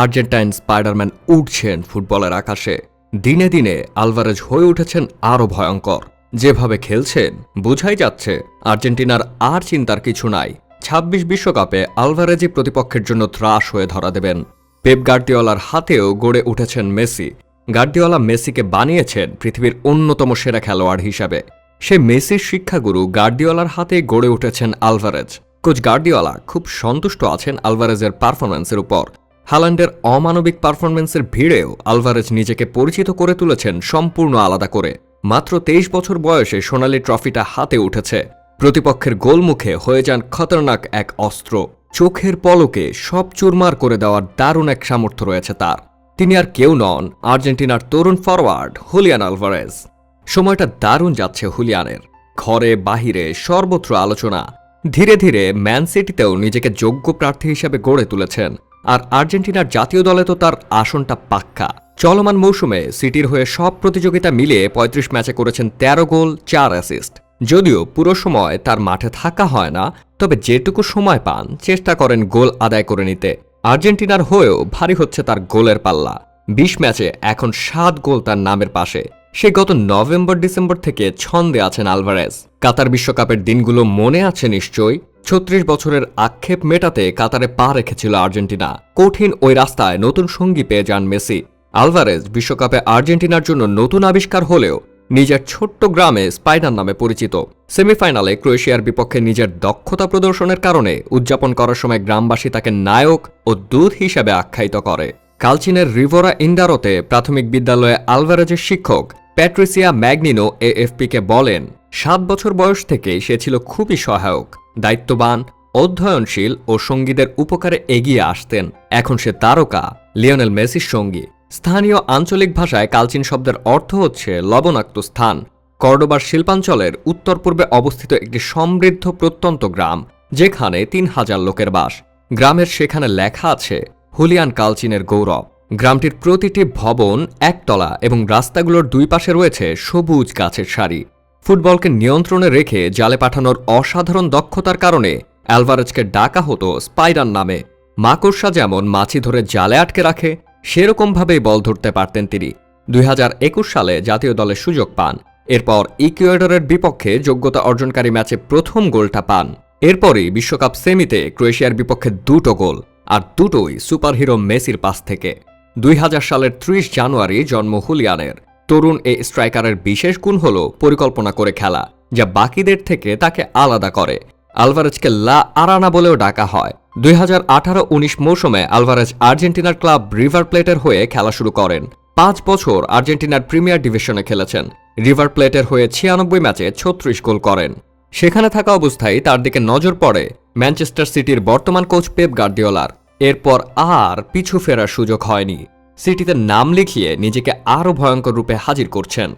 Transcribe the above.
Argentine Spiderman উঠছেন ফুটবলের আকাশে। দিনে দিনে আলভারেজ হয়ে উঠেছেন আরও ভয়ঙ্কর। যেভাবে খেলছেন, বোঝাই যাচ্ছে আর্জেন্টিনার আর চিন্তার কিছু নাই। ছাব্বিশ বিশ্বকাপে আলভারেজই প্রতিপক্ষের জন্য ত্রাস হয়ে ধরা দেবেন। পেপ গার্দিওলার হাতেও গড়ে উঠেছেন মেসি। গার্দিওলা মেসিকে বানিয়েছেন পৃথিবীর অন্যতম সেরা খেলোয়াড় হিসাবে। সে মেসির শিক্ষাগুরু গার্দিওলার হাতে গড়ে উঠেছেন আলভারেজ। কোচ গার্দিওলা খুব সন্তুষ্ট আছেন আলভারেজের পারফরম্যান্সের উপর। হালান্ডের অমানবিক পারফরম্যান্সের ভিড়েও আলভারেজ নিজেকে পরিচিত করে তুলেছেন সম্পূর্ণ আলাদা করে। মাত্র তেইশ বছর বয়সে সোনালি ট্রফিটা হাতে উঠেছে। প্রতিপক্ষের গোলমুখে হয়ে যান খতরনাক এক অস্ত্র। চোখের পলকে সব চুরমার করে দেওয়ার দারুণ এক সামর্থ্য রয়েছে তার। তিনি আর কেউ নন আর্জেন্টিনার তরুণ ফরওয়ার্ড হুলিয়ান আলভারেজ। সময়টা দারুণ যাচ্ছে হুলিয়ানের। ঘরে বাহিরে সর্বত্র আলোচনা। ধীরে ধীরে ম্যান সিটিতেও নিজেকে যোগ্য প্রার্থী হিসেবে গড়ে তুলেছেন। আর আর্জেন্টিনার জাতীয় দলে তো তার আসনটা পাক্কা। চলমান মৌসুমে সিটির হয়ে সব প্রতিযোগিতা মিলিয়ে ৩৫ ম্যাচে করেছেন ১৩ গোল, চার অ্যাসিস্ট। যদিও পুরো সময় তার মাঠে থাকা হয় না, তবে যেটুকু সময় পান, চেষ্টা করেন গোল আদায় করে নিতে। আর্জেন্টিনার হয়েও ভারী হচ্ছে তার গোলের পাল্লা। বিশ ম্যাচে এখন সাত গোল তার নামের পাশে। সে গত নভেম্বর ডিসেম্বর থেকে ছন্দে আছেন আলভারেজ। কাতার বিশ্বকাপের দিনগুলো মনে আছে নিশ্চয়ই ছত্রিশ বছরের আক্ষেপ মেটাতে কাতারে পা রেখেছিল আর্জেন্টিনা। কঠিন ওই রাস্তায় নতুন সঙ্গী পেয়ে যান মেসি। আলভারেজ বিশ্বকাপে আর্জেন্টিনার জন্য নতুন আবিষ্কার হলেও নিজের ছোট্ট গ্রামে স্পাইডার নামে পরিচিত। সেমিফাইনালে ক্রোয়েশিয়ার বিপক্ষে নিজের দক্ষতা প্রদর্শনের কারণে উদযাপন করার সময় গ্রামবাসী তাকে নায়ক ও দূত হিসেবে আখ্যায়িত করে। কালচিনের রিভোরা ইন্ডারোতে প্রাথমিক বিদ্যালয়ে আলভারেজের শিক্ষক প্যাট্রিসিয়া ম্যাগনিনো এএফপিকে বলেন সাত বছর বয়স থেকেই সে ছিল খুবই সহায়ক, দায়িত্ববান, অধ্যয়নশীল ও সঙ্গীদের উপকারে এগিয়ে আসতেন। এখন সে তারকা, লিওনেল মেসির সঙ্গী। স্থানীয় আঞ্চলিক ভাষায় কালচিন শব্দের অর্থ হচ্ছে লবণাক্ত স্থান। কর্ডোবার শিল্পাঞ্চলের উত্তর পূর্বে অবস্থিত একটি সমৃদ্ধ প্রত্যন্ত গ্রাম, যেখানে তিন হাজার লোকের বাস। গ্রামের সেখানে লেখা আছে, হুলিয়ান কালচিনের গৌরব। গ্রামটির প্রতিটি ভবন একতলা এবং রাস্তাগুলোর দুই পাশে রয়েছে সবুজ গাছের সারি। ফুটবলকে নিয়ন্ত্রণে রেখে জালে পাঠানোর অসাধারণ দক্ষতার কারণে অ্যালভারেজকে ডাকা হতো স্পাইডার নামে। মাকড়সা যেমন মাছি ধরে জালে আটকে রাখে, সেরকমভাবেই বল ধরতে পারতেন তিনি। দুই হাজার একুশ সালে জাতীয় দলের সুযোগ পান। এরপর ইকুয়েডরের বিপক্ষে যোগ্যতা অর্জনকারী ম্যাচে প্রথম গোলটা পান। এরপরই বিশ্বকাপ সেমিতে ক্রোয়েশিয়ার বিপক্ষে দুটো গোল আর দুটোই সুপারহিরো মেসির পাস থেকে। দুই হাজার সালের ত্রিশ জানুয়ারি জন্ম হুলিয়ানের। তরুণ এই স্ট্রাইকারের বিশেষ গুণ হল পরিকল্পনা করে খেলা, যা বাকিদের থেকে তাকে আলাদা করে। আলভারেজকে লা আরানা বলেও ডাকা হয়। দুই হাজার আঠারো উনিশ মৌসুমে আলভারেজ আর্জেন্টিনার ক্লাব রিভার প্লেটের হয়ে খেলা শুরু করেন। পাঁচ বছর আর্জেন্টিনার প্রিমিয়ার ডিভিশনে খেলেছেন। রিভার প্লেটের হয়ে ছিয়ানব্বই ম্যাচে ছত্রিশ গোল করেন। সেখানে থাকা অবস্থায় তার দিকে নজর পড়ে ম্যানচেস্টার সিটির বর্তমান কোচ পেপ গার্দিওলার। এরপর আর পিছু ফেরার সুযোগ হয়নি। সিটিতে নাম লিখিয়ে নিজেকে আরও ভয়ঙ্কর রূপে হাজির করছেন।